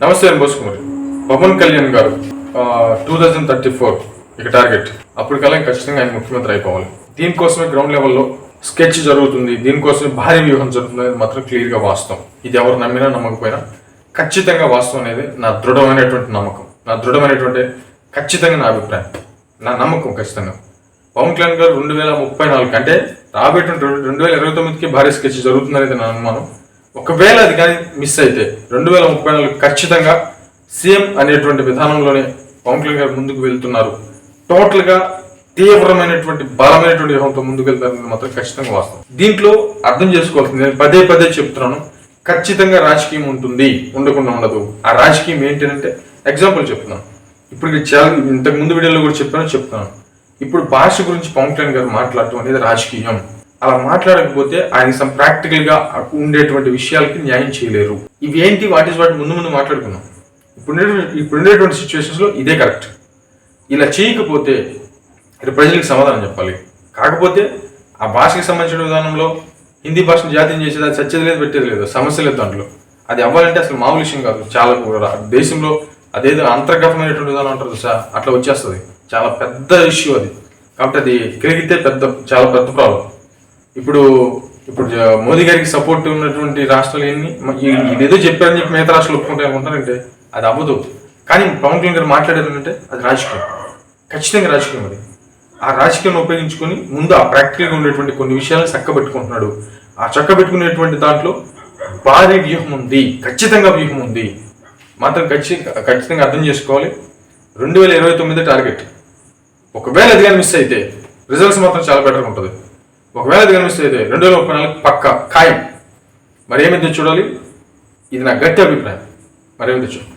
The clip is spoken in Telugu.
నమస్తే బోస్ కుమార్. పవన్ కళ్యాణ్ గారు టూ థౌజండ్ థర్టీ ఫోర్ ఇక టార్గెట్ అప్పటికల్లా ఖచ్చితంగా ఆయన ముఖ్యమంత్రి అయిపోవాలి. దీనికోసమే గ్రౌండ్ లెవెల్లో స్కెచ్ జరుగుతుంది. దీనికోసమే భారీ వ్యూహం జరుగుతుంది అనేది మాత్రం క్లియర్గా వాస్తవం. ఇది ఎవరు నమ్మినా నమ్మకపోయినా ఖచ్చితంగా వాస్తవం అనేది నా దృఢమైనటువంటి నమ్మకం. నా దృఢమైనటువంటి ఖచ్చితంగా నా అభిప్రాయం. నా నమ్మకం ఖచ్చితంగా. పవన్ కళ్యాణ్ గారు రెండు వేల ముప్పై నాలుగు అంటే రాబోయేటువంటి రెండు రెండు వేల ఇరవై తొమ్మిదికి భారీ స్కెచ్ జరుగుతుందనేది నా అనుమానం. ఒకవేళ అది కానీ మిస్ అయితే రెండు వేల ముప్పై నాలుగు ఖచ్చితంగా సీఎం అనేటువంటి విధానంలోనే పవన్ కళ్యాణ్ గారు ముందుకు వెళ్తున్నారు. టోటల్గా తీవ్రమైనటువంటి బలమైనటువంటి వ్యూహంతో ముందుకు వెళ్తారని మాత్రం ఖచ్చితంగా వాస్తవం. దీంట్లో అర్థం చేసుకోవాల్సింది నేను పదే పదే చెప్తున్నాను. ఖచ్చితంగా రాజకీయం ఉంటుంది ఉండకుండా ఉండదు. ఆ రాజకీయం ఏంటంటే ఎగ్జాంపుల్ చెప్తున్నాను. ఇప్పుడు చాలా ఇంతకు ముందు వీడియోలో కూడా చెప్పాను చెప్తున్నాను. ఇప్పుడు భాష గురించి పవన్ కళ్యాణ్ గారు మాట్లాడటం అనేది రాజకీయం. అలా మాట్లాడకపోతే ఆయన సమ్ ప్రాక్టికల్గా ఉండేటువంటి విషయాలకి న్యాయం చేయలేరు. ఇవి ఏంటి? ఈస్ వాటి? ముందు ముందు మాట్లాడుకున్నాం ఇప్పుడు ఇప్పుడు ఉండేటువంటి సిచ్యువేషన్స్లో ఇదే కరెక్ట్ ఇలా చేయకపోతే ప్రజలకు సమాధానం చెప్పాలి. కాకపోతే ఆ భాషకి సంబంధించిన విధానంలో హిందీ భాషను జాతీయం చేసేది అది చచ్చేది లేదు పెట్టేది లేదు సమస్య లేదు దాంట్లో. అది అవ్వాలంటే అసలు మామూలు విషయం కాదు. చాలా కూడా దేశంలో అదేదో అంతర్గతమైనటువంటి విధానం అంటారు సార్ అట్లా వచ్చేస్తుంది. చాలా పెద్ద ఇష్యూ అది. కాబట్టి అది కలిగితే పెద్ద చాలా పెద్ద ప్రాబ్లం ఇప్పుడు ఇప్పుడు మోదీ గారికి సపోర్ట్ ఉన్నటువంటి రాష్ట్రాలు ఎన్ని? ఇదేదో చెప్పారని చెప్పి మిగతా రాష్ట్రాలు ఒప్పుకుంటాయి అనుకుంటారంటే అది అవ్వదు. కానీ పవన్ కళ్యాణ్ గారు మాట్లాడారు అంటే అది రాజకీయం. ఖచ్చితంగా రాజకీయం అది. ఆ రాజకీయాన్ని ఉపయోగించుకొని ముందు ఆ ప్రాక్టికల్గా ఉండేటువంటి కొన్ని విషయాలను చక్కబెట్టుకుంటున్నాడు ఆ చక్కబెట్టుకునేటువంటి దాంట్లో భారీ వ్యూహం ఉంది. ఖచ్చితంగా వ్యూహం ఉంది. మాత్రం ఖచ్చితంగా ఖచ్చితంగా అర్థం చేసుకోవాలి. రెండు వేల ఇరవై తొమ్మిది టార్గెట్. ఒకవేళ అది కానీ మిస్ అయితే రిజల్ట్స్ మాత్రం చాలా బెటర్గా ఉంటుంది. ఒకవేళ అది కనిపిస్తే అయితే రెండు వేల ముప్పై నాలుగు పక్క ఖాయం. మరి చూడాలి? ఇది నా గట్టి అభిప్రాయం. మరి చూడాలి?